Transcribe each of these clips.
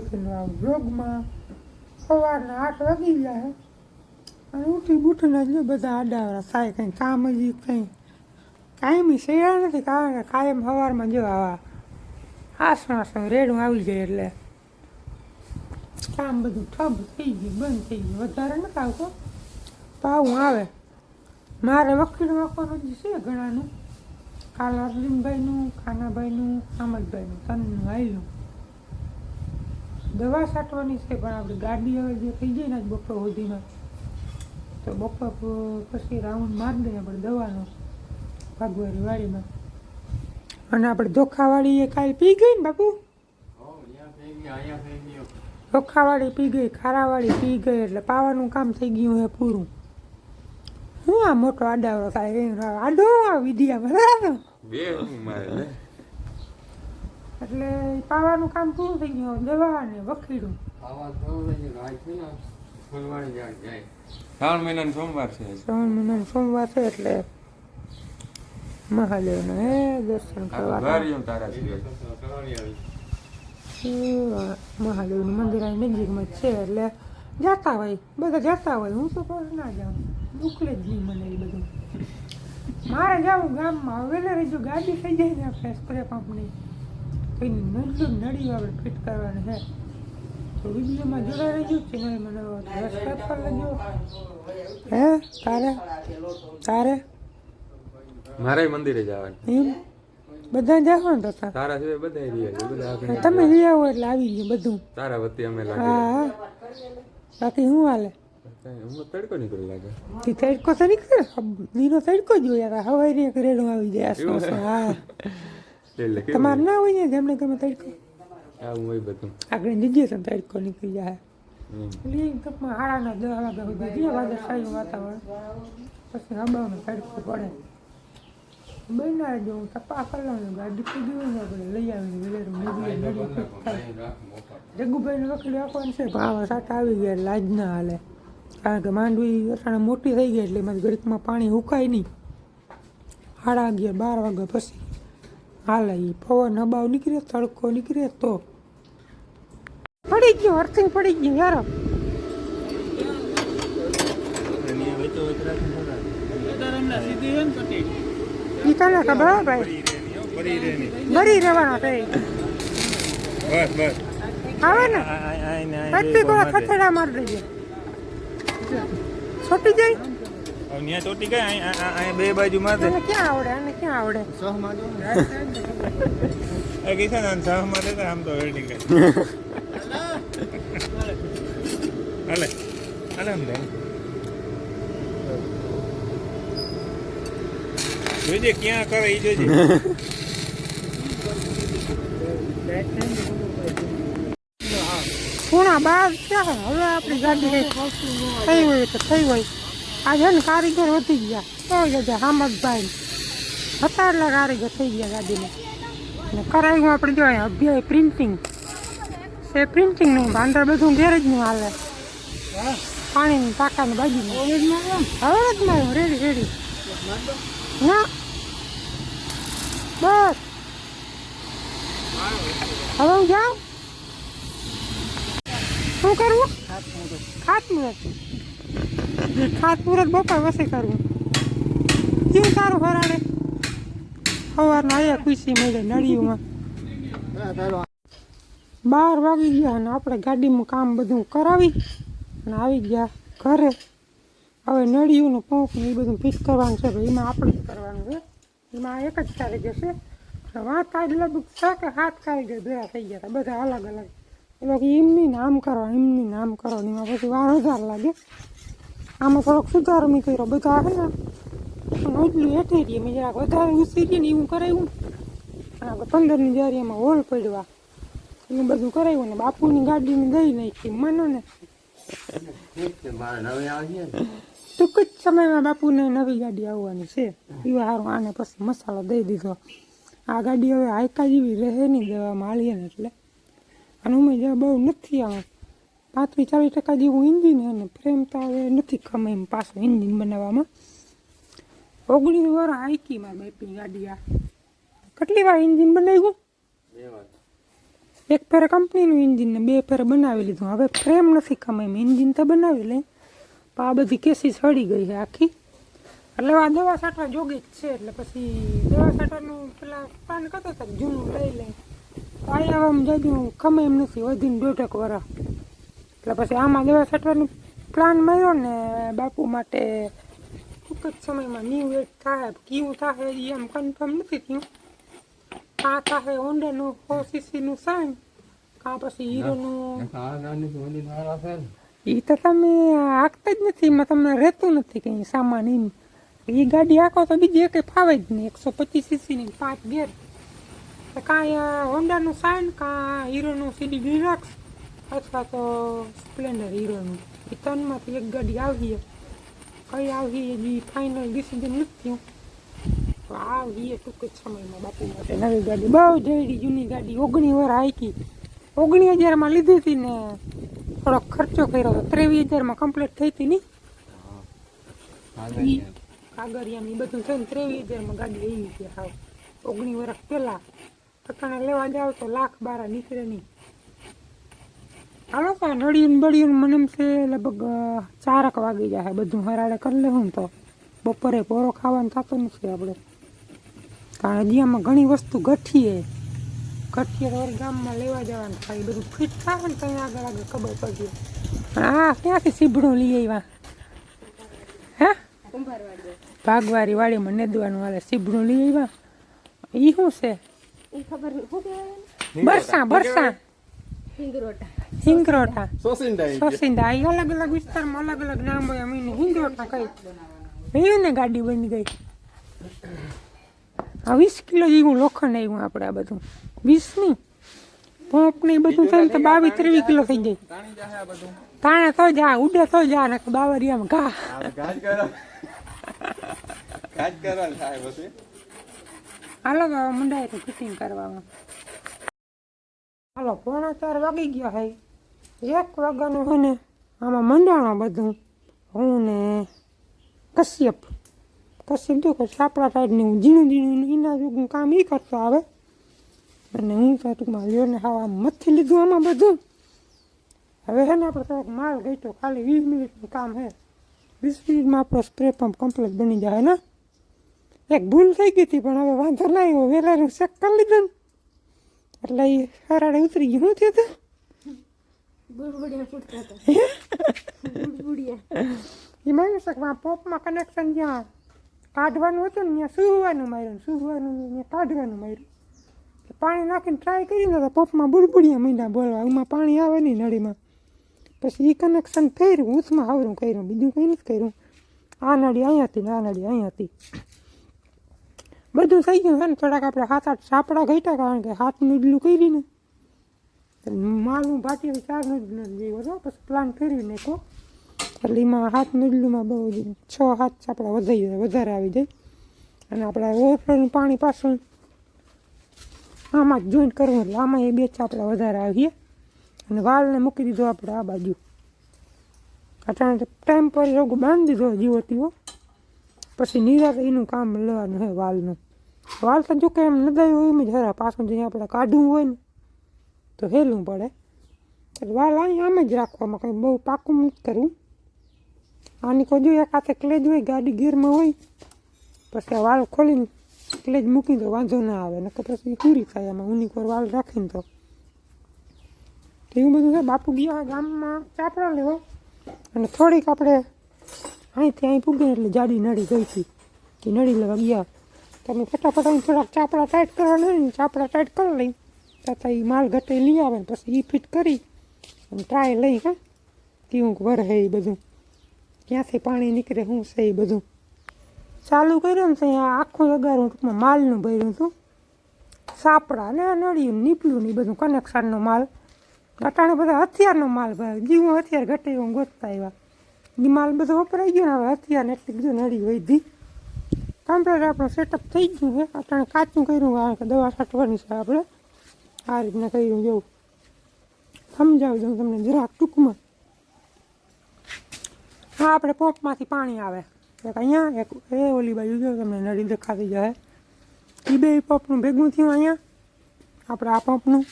ફરીથી આ સવારના આઠ વાગી છે અને ઉઠી બુઠીને જ જો બધા આડાવડા થાય કંઈ કામ હજી કંઈ કાયમી શેરા નથી કારણ કે કાયમ સવારમાં જો આવા આસણ આસણ રેડું આવી જાય એટલે કામ બધું ઠબ થઈ ગયું, બંધ થઈ ગયું. વધારે નથી આવતો. પાવું આવે. મારે વકીલ વાંકવાનું જ છે ઘણાનું. કાલ અરવિંદભાઈનું ખાનાભાઈનું અમદભાઈનું તનનું આવેલું દવા છાંટવાની છે પણ આપણી ગાડી હવે જે થઈ જાય ને આજ બપોર સુધીમાં તો બપોર પછી રાઉન્ડ મારી દઈએ આપણે દવાનો ભાગવારી વાડીમાં. અને આપણે ધોખાવાળી એ કાલ પી ગઈ ને બાપુ? ધોખાવાળી પી ગઈ ખારાવાળી પી ગઈ એટલે પાવાનું કામ થઈ ગયું હે પૂરું. હું આ મોટો આડાવડો થાય આડો આ વિધિયામાં બરાબર બે મારે લે. એટલે પાવાનું કામ પૂરું થઈ ગયું દવા ને વખીડું શ્રાવણ મહિનાનો સોમવાર છે. શ્રાવણ મહિનાનો સોમવાર છે એટલે મહાદેવના હે દર્શન કરવા. મહાદેવનું મંદિર અહીં નજીકમાં જ છે એટલે જતા હોય બધા જતા હોય. હું તો કોઈ ના જાઉં? ઉકલે જ નહીં મને એ બધું. મારે જવું ગામમાં હવે વેલે જો ગાડી થઈ જાય ને આપણે સ્પ્રે પંપની. તો એની નડલું નળી આપણે ફિટ કરવાની છે. તો વિડીયોમાં જોડાઈ રહેજો ચેનલ મને સબસ્ક્રાઈબ કરી લેજો. હે તારે? તારે? મારે મંદિરે જવાનું. એમ? બધા જાઓ ને તો તારા સિવાય બધા રહ્યા છે બધા આપણે તમે લઈ આવો એટલે આવી ગયું બધું. તારા વતી અમે લાગે. હા બાકી શું હાલે? તડકો નીકળી લાગે. તી તડકો તો નીકળે દીનો તડકો જ હોય યાર હવાઈ ને રેડો આવી જાય હા. તમારે ના હોય ને જેમણે તમે તડકો આવું હોય બધું. આગળ દીજે તો તડકો નીકળી જાય. એટલે ટૂંકમાં હાડાના દસ વાગ્યા સુધી જે વાદળછાયું વાતાવરણ પછી હબાવનો તડકો પડે. બનાવી જો હું તપા કરવાનું ગાડી ગઈ હોય ને આપણે લઈ આવીને વિલેર થાય. વકીલ આપવાનું છે ભાવ સાટા આવી ગયા લાજ ના હાલે. કારણ કે માંડવી અટાણે મોટી થઈ ગઈ એટલે એમાં ઘડીકમાં પાણી ઉકાય નહીં. સાડા અગિયાર બાર વાગ્યા પછી હાલે એ પવન હબાવ નીકળે તડકો નીકળે તો. પડી ગયો અર્થિંગ પડી ગયું યાર ઈ તને ખબર ભાઈ? મરી રહેવાનો ભાઈ બસ બસ આવે ને? પત્તી કોઈ ખતરા મારી દેજે. છોટી જાય? ત્યાં ચોટી ગઈ અહીંયા બે બાજુ માં ક્યાં આવડે? અને ક્યાં આવડે? કિશન સહમાં દેતા આમ તો વેલ્ડિંગ હાલે. હાલે આમ તો. જોજે ક્યાં કરે ઈ જોજે. પૂણા બાર ક્યાં હવે આપણી ગાડી થઈ હોય તો થઈ હોય. આ છે ને કારીગર વધી ગયા. તો જજા હામદભાઈ. હતા એટલા કારીગર થઈ ગયા ગાડીને ને કરાવ્યું આપણે જો અભ્યાય પ્રિન્ટિંગ એ પ્રિન્ટિંગનું ભાંડર બધું ગેરેજનું હાલે. પાણીની ટાંકાની બાજુમાં. હવે જ મારું રેડી રેડી ના. બસ. હવે હું જાઉં? શું કરવું? ખાતમુહૂર્ત. ખાતમુહૂર્ત. બપોર વસે કરવું. કેવું સારું ફરાડે સવારના અહીંયા ખુશી મળે નળીઓમાં બાર વાગી ગયા અને આપણે ગાડીમાં કામ બધું કરાવી અને આવી ગયા ઘરે. હવે નળીઓનું પંપ ને એ બધું ફિક્સ કરવાનું છે. એમાં આપણે જ કરવાનું છે? એમાં એક જ કારીગર છે. વાત આજ લગભગ છ કે સાત કારીગર ભેગા થઈ ગયા હતા. બધા અલગ અલગ. એ લોકો એમની નામ કરો, એમની નામ કરો એમાં પછી વાર હજાર લાગે. આમાં થોડોક સુધારો મેં કર્યો. બધા આવે ને એટલું હેઠે રહીએ મેં જરાક વધારે ઉસીરીએ ને એવું કરાવ્યું આપણે પંદરની જારીમાં હોલ પડવા એવું બધું કરાવ્યું ને બાપુની ગાડીને દઈ નાખી. માનો ને ટૂંક જ સમયમાં બાપુને નવી ગાડી આવવાની છે. એ સારું આને પછી મસાલો દઈ દીધો. આ ગાડી હવે હાયકા જેવી રહે નહીં, દેવામાં આલીએ ને એટલે. અને ઉમેર બહુ નથી આવે પાંત્રીસ ચાલીસ ટકા જેવું ઇન્જિન અને ફ્રેમ તો હવે નથી ખમે એમ પાછું ઇન્જિન બનાવવામાં. ઓગણીસ વાર આઈકીમાં મારી ગાડી આ. કેટલી વાર ઇન્જિન બનાવ્યું? એક ફેર કંપનીનું ઇન્જિન ને બે ફેર બનાવી લીધું. હવે ફ્રેમ નથી કમાઈ ઇન્જિન તો બનાવી લઈ પણ આ બધી કેસી સડી ગઈ છે આખી. એટલે આ દવા છાંટવા જોગી જ છે. એટલે પછી દવા છાંટવાનું પેલા પ્લાન કરતો હતો જૂનું લઈ લઈ તો અહીંયા આમ જાજુ ખમે એમ નથી. વધીને દોઢક વરસ એટલે પછી આમાં દવા છાંટવાની પ્લાન મળ્યો ને બાપુ માટે ટૂંક જ સમયમાં ન્યૂ એડ થાય કેવું થાય એ એમ કન્ફર્મ નથી થયું. કાં થાય હોન્ડાનું ફોર સીસીનું સાઈન કાં પછી હીરોનું. આ એ તો તમે હાંકતા જ નથી એમાં તમને રહેતું નથી કંઈ સામાન એમ. એ ગાડી હાંકો તો બીજી એકે ફાવે જ નહીં એકસો પચીસ સીસીની પાંચ ગેર. કાંઈ હોન્ડાનું સાઈન કાં હીરોનું સીડી ડિલક્સ અથવા તો સ્પ્લેન્ડર હીરોનું એ ત્રણમાંથી એક ગાડી આવી કઈ આવી હજી ફાઇનલ ડિસિઝન નથી થયું. તો આવી ટૂંક જ સમયમાં બાપુ માટે. નવી ગાડી. બહુ જઈડી જૂની ગાડી ઓગણી વાર હાઈકી ઓગણી હજારમાં લીધી હતી ને થોડોક ખર્ચો કર્યો હતો ત્રેવીસ હજારમાં કમ્પ્લીટ થઈ હતી નહીં આગળ ઈ કાગળિયા ને બધું થઈને ત્રેવીસ હજારમાં ગાડી આવી છે હાવ. ઓગણી વર્ષ પહેલાં. ટકાણા લેવા જાવ તો લાખ બારા નીકળે નહીં. હાલો તો રડીને બળીને મને એમ છે લગભગ ચારક વાગી જાય બધું હરાડે કરી લેવું તો બપોરે પોરો ખાવાનું થતો નથી આપણે. કારણ હજી આમાં ઘણી વસ્તુ ગઠીએ. ગઠીએ તો ગામમાં લેવા જવાનું થાય. એ બધું ફિટ થાય ને ત્યાં આગળ આગળ ખબર પડશે આ ક્યાંથી સીભડું લઈ આવ્યા? હે? ભાગવારી વાડીમાં નેદવાનું હાલે સીભડું લઈ આવ્યા? ઈ શું છે? બરસા બરસા. હિંગરોટા સોસિંદા સોસિંદા અલગ અલગ વિસ્તારમાં અલગ અલગ નામ હોય અમે હિંગરોટા કઈ એ ને ગાડી બની ગઈ આ વીસ કિલો જેવું લોખંડ આવ્યું આપણે આ બધું વીસની પોપ ને બધું થાય તો બાવીસ ત્રેવીસ કિલો થઈ જાય તાણી તો જા ઉડે તો જા ને બાવરિયામાં ઘા હાલો હવે તો ફિટિંગ કરવામાં હાલો પોણા ચાર વાગી ગયા હે એક વાગ્યાનું છે ને આમાં મંડાણો બધું હું ને કશ્યપ કશ્યપ જો કે સાપડા ટાઈટની હું ઝીણું ઝીણું એના જોગું કામ એ કરતો આવે અને હું તો ટૂંકમાં લ્યો ને હાવ આમ મથી લીધું આમાં બધું હવે છે ને આપણે થોડોક માલ ગઈતો ખાલી વીસ મિનિટનું કામ છે વીસ મિનિટમાં આપણો સ્પ્રે પંપ કમ્પ્લીટ બની જાય ને એક ભૂલ થઈ ગઈ હતી પણ હવે વાંધો ના આવ્યો વેલાનું ચેક કરી લીધું ને એટલે એ હરાડે ઉતરી ગયું શું થયું હતું બુડબુડિયા ફૂટતા હતા. બુડબુડિયા. એમાં એવું છે કે આ પોપમાં કનેક્શન જ્યાં કાઢવાનું હતું ને ત્યાં સૂવાનું માર્યું સૂવાનું ત્યાં કાઢવાનું માર્યું. પાણી નાખીને ટ્રાય કરીને તો પોપમાં બુડબુડિયા મીંડા બોલવા એમાં પાણી આવે નહીં નળીમાં. પછી એ કનેક્શન ફેર્યું ઉસમાં હાવરું કર્યું બીજું કંઈ નથી કર્યું. આ નળી અહીંયા હતી આ નળી અહીંયા હતી બધું થઈ ગયું છે ને થોડાક આપણે હાથ આઠ સાપડા ઘટ્યા કારણ કે હાથ નુડલું કરીને માલનું ભાટી ચાર જ જેવો હતો પછી પ્લાન ફેરવી નાખો એટલે એમાં હાથ નુડલુમાં બહુ છ હાથ ચાપડા વધારી જાય વધારે આવી જાય. અને આપણે ઓવરફ્લોનું પાણી પાછું આમાં જ જોઈન્ટ કરવું એટલે આમાં એ બે ચાપડા વધારે આવીએ અને વાલને મૂકી દીધો આપણે આ બાજુ. અચાનક ટાઈમ પર રોગ બાંધી દીધો જીવો તીવો પછી નિરાશ એનું કામ લેવાનું હોય વાલનું. વાલ તો જો કે એમ નદાયું એમ જ હરા. પાછું જે આપણે કાઢવું હોય ને તો હેલું પડે. એટલે વાલ અહીં આમ જ રાખવામાં કંઈ બહુ પાકું નથી કરવું. આની કોઈ જોઈએ હાથે ક્લેજ હોય, ગાડી ગીરમાં હોય, પછી આ વાલ ખોલીને ક્લેજ મૂકી દો વાંધો ના આવે. નકર પછી પૂરી થાય એમાં ઉની કોર વાલ રાખીને તો. તો એવું બધું છે. બાપુ ગયા ગામમાં ચાપડા લેવા. અને થોડીક આપણે અહીંથી અહીં પૂગીને એટલે જાડી નળી ગઈ હતી. કે નળી લેવા ગયા. તમે ફટાફટ અહીં થોડાક ચાપડા ટાઈટ કરવાના હોય ચાપડા ટાઈટ કરી લઈ. તથા એ માલ ઘટે લઈ આવે ને પછી એ ફિટ કરી ટ્રાય લઈ હા કેવું વરહે એ બધું. ક્યાંથી પાણી નીકળે, શું છે એ બધું. ચાલુ કર્યું ને ત્યાં આખું લગાડું ટૂંકમાં માલનું ભર્યું હતું. સાપડા ને નળિયું નીપલું ને એ બધું કનેક્શનનો માલ. અટાણે બધા હથિયારનો માલ ભાઈ જીવું હથિયાર ઘટે એવું ગોતતા આવ્યા એ માલ બધો વપરાઈ ગયો ને હવે હથિયાર એટલી બધું નળી વધી. કમ્પ્લીટ આપણું સેટઅપ થઈ ગયું છે. અટાણે કાચું કર્યું કારણ કે દવા છાંટવાની છે આપણે. આ રીતના કર્યું જેવું સમજાવી દઉં તમને જરાક ટૂંકમાં. હા, આપણે પંપમાંથી પાણી આવે. એક અહીંયા, એક એ ઓલી બાજુ જો તમને નળી દેખાતી જાય. એ બે પંપનું ભેગું થયું અહીંયા. આપણે આ પંપનું.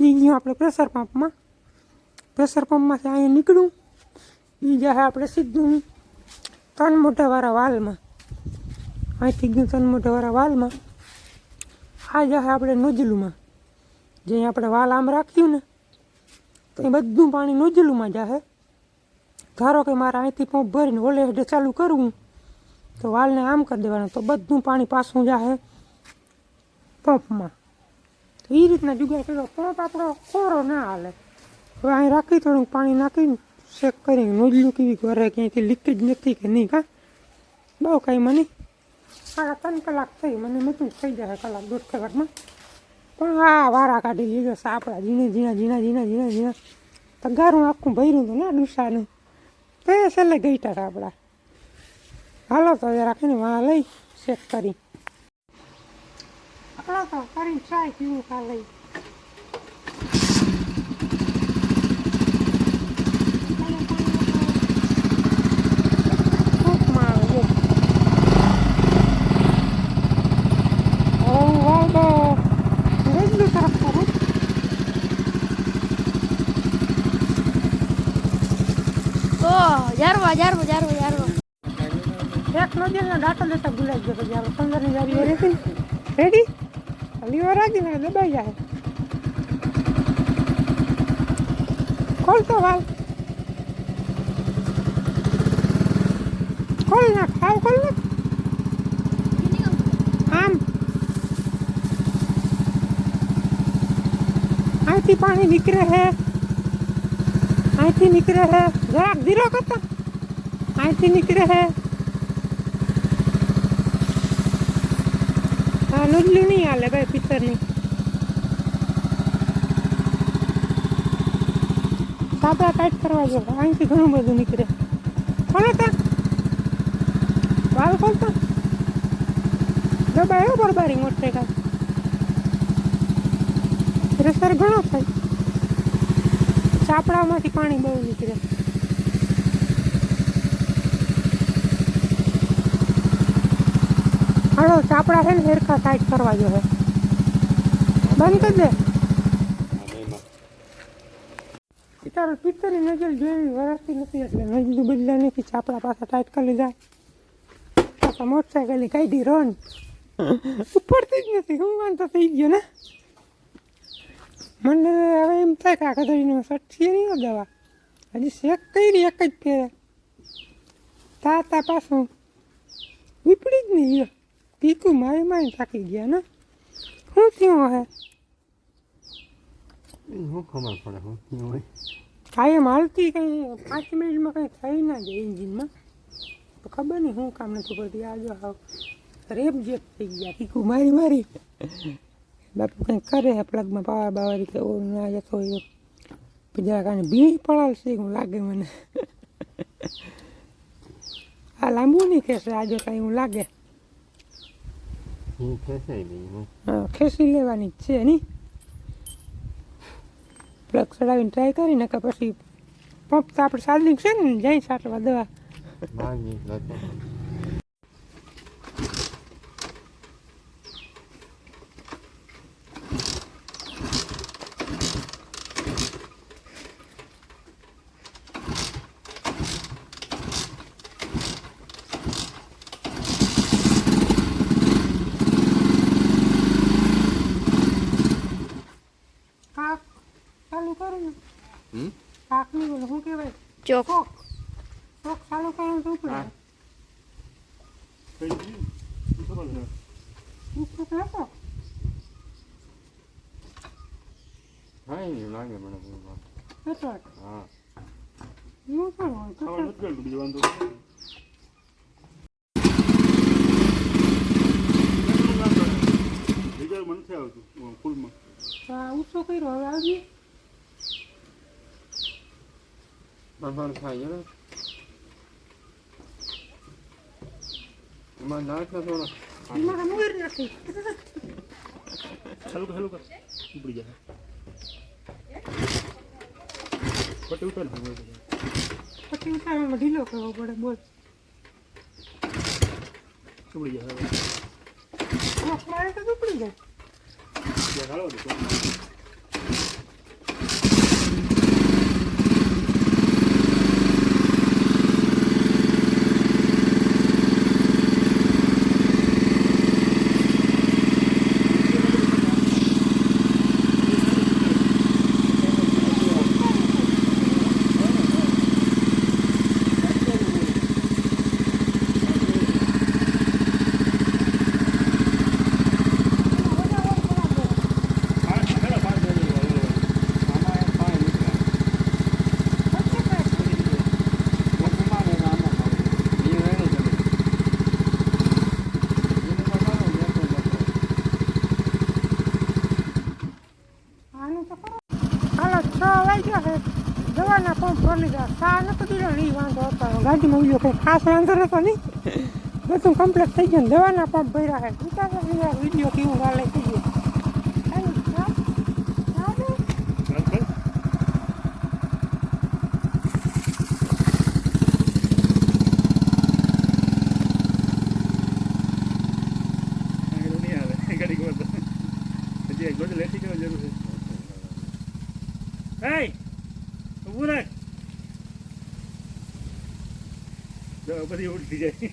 એ ગયું આપણે પ્રેશર પંપમાં. પ્રેશર પંપમાંથી અહીંયા નીકળું એ જાય આપણે સીધું ત્રણ મોટાવાળા વાલમાં. અહીંથી ગયું ત્રણ મોટાવાળા વાલમાં. આ જાય આપણે નોજલુમાં. જે આપણે વાલ આમ રાખ્યું ને, તો એ બધું પાણી નોજલુમાં જાય ધારો કે મારે અહીંથી પંપ ભરીને ઓલે હેઠે ચાલુ કરવું, તો વાલને આમ કરી દેવાનું, તો બધું પાણી પાછું જાય પંપમાં. તો એ રીતના જુગાડ કર્યો પંપ આપણો કોરો ના હાલે. હવે અહીં રાખી થોડુંક પાણી નાખીને ચેક કરીને નોજલું કેવી કરે ક્યાંયથી લીકેજ નથી કે નહીં કાં બહુ કાંઈ મને સાડા ત્રણ કલાક થઈ, મને મતું થઈ જાય કલાક, દોઢ કલાકમાં. પણ આ વારા કાઢી લીધો સાપડા ઝીણા ઝીણા ઝીણા ઝીણા ઝીણા ઝીણા. તગારું આખું ભર્યું હતું ને ડુસાનું. તો એ છેલ્લે ગઈટા સાપડા હાલો તો એ રાખીને વાં લઈ ચેક કરી. હાલો તો કરીને ચાય પીવું કા લઈ કોકમાં આવે જો. હવે હું વાળ તો રેજલું તરફ કરું ઓ જારવા જારવા જારવા જારવા એક નદીનો ડાટો લેતા ભૂલાઈ ગયો પછી આપણે પંદરની જારી રેતી રેડી લીવર રાખીને દબાઈ જાય ખોલ તો વાલ ખોલ નાખ હાવ ખોલ નાખ આમ અહીંથી પાણી નીકળે હે અહીંથી નીકળે હે જરાક ધીરો કરતા અહીંથી નીકળે હે? હા નુડલી નહીં હાલે ભાઈ પિત્તરની સાપડા ટાઈટ કરવા જો, અહીંથી ઘણું બધું નીકળે. ખોલો તા. વાલ ખોલતો. દબાયો બરબારી મોટરસાઇકલ પ્રેશર ઘણો થાય. ચાપડામાંથી પાણી બહુ નીકળે. હાલો, ચાપડા છે ને હેરખા ટાઈટ કરવા જોઈએ બંધ કરી દે. તારો પિત્તરની નજર જોઈ વરસતી નથી એટલે નજર બદલા નથી, ચાપડા પાસે ટાઈટ કરી લીધા. પાછા મોટરસાઇકલની કાઢી રોન ઉપડતી જ નથી હું વાંધો થઈ ગયો ને? મને હવે એમ થાય કે આ કદળીનો શર્ટ છે નહીં દવા. હજી શેક કરી, એક જ ફેરે તા તા પાછું. ઉપડી જ નહીં લ્યો પીકું મારી મારી થાકી ગયા ને? શું થયું હે શું ખબર પડે થયું હોય. કાયમ હાલતી કંઈ પાંચ મિનિટમાં કંઈ થઈ ના જાય એન્જિનમાં. તો ખબર નહીં શું કામ નથી પડતી આ જો હાવ રેપ જેપ થઈ ગયા પીકું મારી મારી. બાપુ કંઈ કરે હે પ્લગમાં પાવા બાવારી કે ઓ ના જતો હોય. જરા કાંઈ ભીડ પડાવશે હું લાગે મને. આ લાંબુ નહીં કહેશે આજે કાંઈ હું લાગે. હું હું હા, ખેંચી લેવાની છે નહીં પ્લગ ચડાવીને ટ્રાય કરી નકર પછી પંપ તો આપણે સાદલી છે ને જઈ સાટવા દવા ભાગી લતો કાક ચાલુ કરું ને હમ કાક નહીં બોલે શું ચોક કોક. કોક ચાલુ કરું તો હા. હતો એવું લાગે મને હતો હા. એવું પણ હોય તો બીજા મન નથી આવતું ફૂલમાં. હા ઉછો કર્યો હવે આવી છે ને એમાં નાખો થોડો એમાં મોર નથી ચાલુ કર ચાલુ કર ઉપડી જાય પટી ઉતાર ને પછી ઉતારવામાં ઢીલો કરવો પડે બોલ ઉપડી જાય ઉપડી જાય હાલો હાલો, છ વાગ્યા છે. જવાના પણ ફરી ગયા. સા નતો દીધો નહીં વાંધો હતો. ગાડીમાં બીજો કંઈ ખાસ વાંધો નતો નહીં બધું કમ્પ્લીટ થઈ ગયું દવાના પંપ ભર્યા છે. વિચાર વીડિયો કેવું હાલે થઈ ગયું? જો, બધી ઉડતી જાય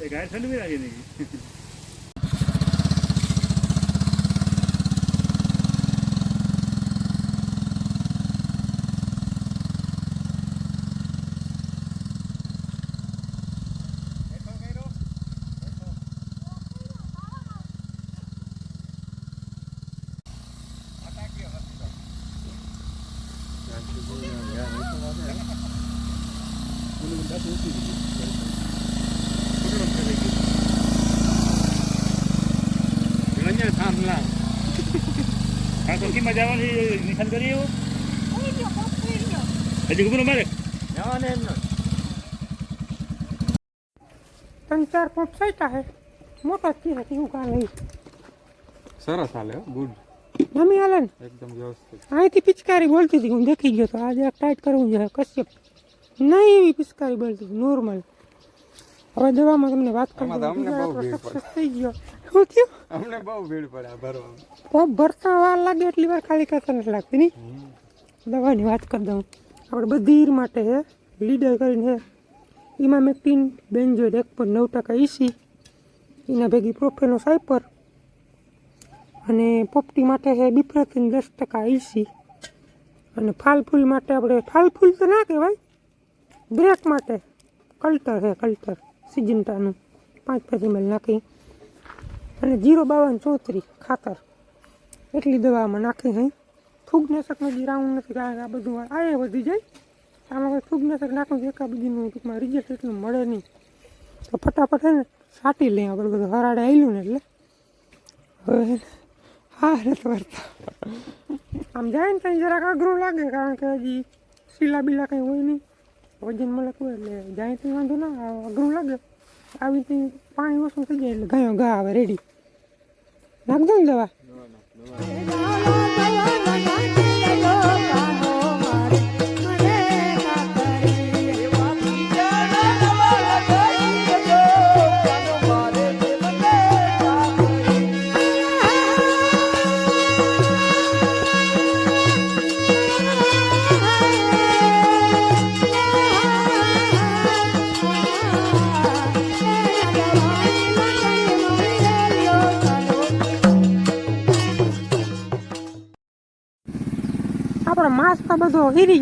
એ ગાય ઠંડી રાખી નહીં ઓલું પાછું ઊંચું થઈ ગયું. ઘૂંટણું ફેરવાઈ ગયું. અહીંયા થાંભલા આ તો નિશાન કરી એવું હજી ખબર મારે. જવાને એમ ત્રણ ચાર પાંચ સાઈટા હે. મોટા થી હતી કેવું કાલે સરસ હાલે ગુડ. મમ્મી હાલે ને? એકદમ વ્યવસ્થિત. અહીંથી પિચકારી બોલતી હતી હું દેખી ગયો તો. આજે ટાઈટ કરવું જોઈએ કશ્યપ. નહીં એવી પિચકારી બોલતી નોર્મલ. હવે દવામાં તમને વાત કરી તો અમને બહુ ભીડ પડે. થઈ ગયો. શું થયું? અમને બહુ ભીડ પડે ભરવામાં. પગ ભરતા વાર લાગે એટલી વાર ખાલી કરતા નથી લાગતી નહીં દવાની વાત કરી દઉં. આપણે બધી માટે છે લીડર કરીને એમાં મેક્ટીન બેન્જોડ એક પર નવ ટકા ઈસી. એના ભેગી પ્રોફેનો સાયપર અને પોપટી માટે છે બિપ્રતિન દસ ટકા ઈસી. અને ફાલ ફૂલ માટે આપણે ફાલફૂલ તો ના કહેવાય. બ્રેક માટે. કલ્ટર છે કલ્ટર. સિજન્ટાનું પાંચ પાંચ એમએલ નાખી. અને જીરો બાવન ચોત્રીસ, ખાતર. એટલી દવામાં નાખી હે. ફૂગનાશકનો જે રાઉન્ડ નથી કારણ કે આ બધું આ વધી જાય. આમાં કોઈ ફૂગનાશક નાખું એકા બધીનું ટૂંકમાં રિઝલ્ટ એટલું મળે નહીં. તો ફટાફટ હે ને સાટી લઈએ આપણે બધું. હરાડે આવેલું ને એટલે. હવે હા નથી કરતા આમ જાય ને ત્યાં જરાક અઘરું લાગે, કારણ કે હજી શીલા બીલા કંઈ હોય નહીં. વજન મળે હોય એટલે જાય ત્યાં, વાંધો ના અઘરું લાગે. આવી રીતે પાણી ઓછું થઈ જાય એટલે ગાયો ગા આવે રેડી નાખ દો ને દવા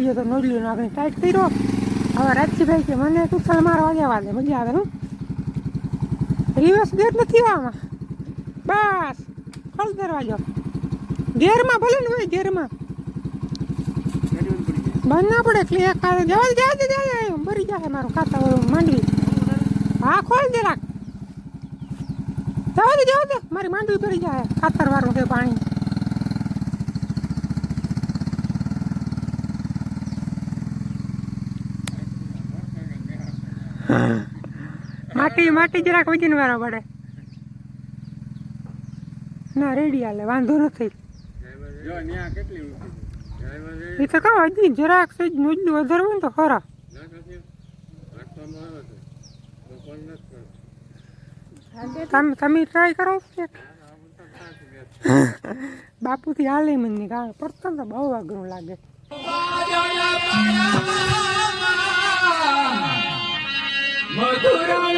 ગયો તો નોડલી નાખીને ટાઈટ કર્યો. હવે રાજસીભાઈ કે મને તુથલ મારવા જવા દે મજા આવે હું. રિવર્સ ગેર નથી આમાં. બસ ખોલ દરવાજો. ગેરમાં ભલે ને ભાઈ ગેરમાં બંધ ના પડે એટલે એક કાલે જવા જવા દે મરી જાય મારું ખાતા વાળું માંડવી. હા, ખોલ રાખ જવા દે જવા દે. મારી માંડવી ભરી જાય ખાતર વાળું છે પાણી. માટી માટી જરાક વજન વાળા પડે ના રેડી હાલે વાંધો નથી. એ તો કહો હજી જરાક સેજ નુજલું વધારે હોય ને તો ખરા. તમે તમે ટ્રાય કરો બાપુથી હાલે મને કારણ પડતો તો બહુ અઘરું લાગે. Madurai.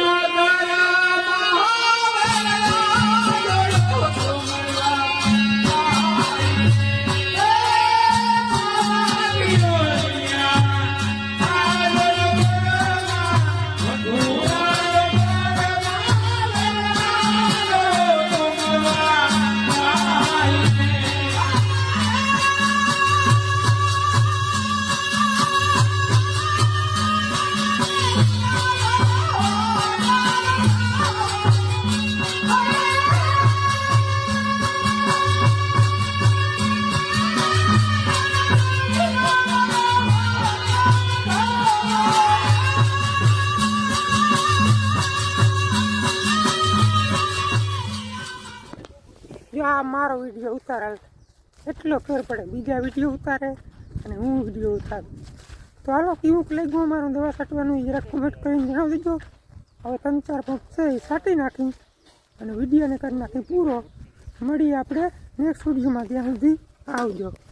મારો વીડિયો ઉતારે એટલો ફેર પડે, બીજા વીડિયો ઉતારે અને હું વીડિયો ઉતારું. તો હાલો, કેવું લાગ્યું અમારું દવા છાંટવાનું જરા કમેન્ટ કરીને જણાવી દેજો હવે ત્રણ ચાર પગ છે એ છાંટી નાખી અને વિડીયોને કરી નાખી પૂરો. મળીએ આપણે નેક્સ્ટ વિડીયોમાં, ત્યાં સુધી આવજો.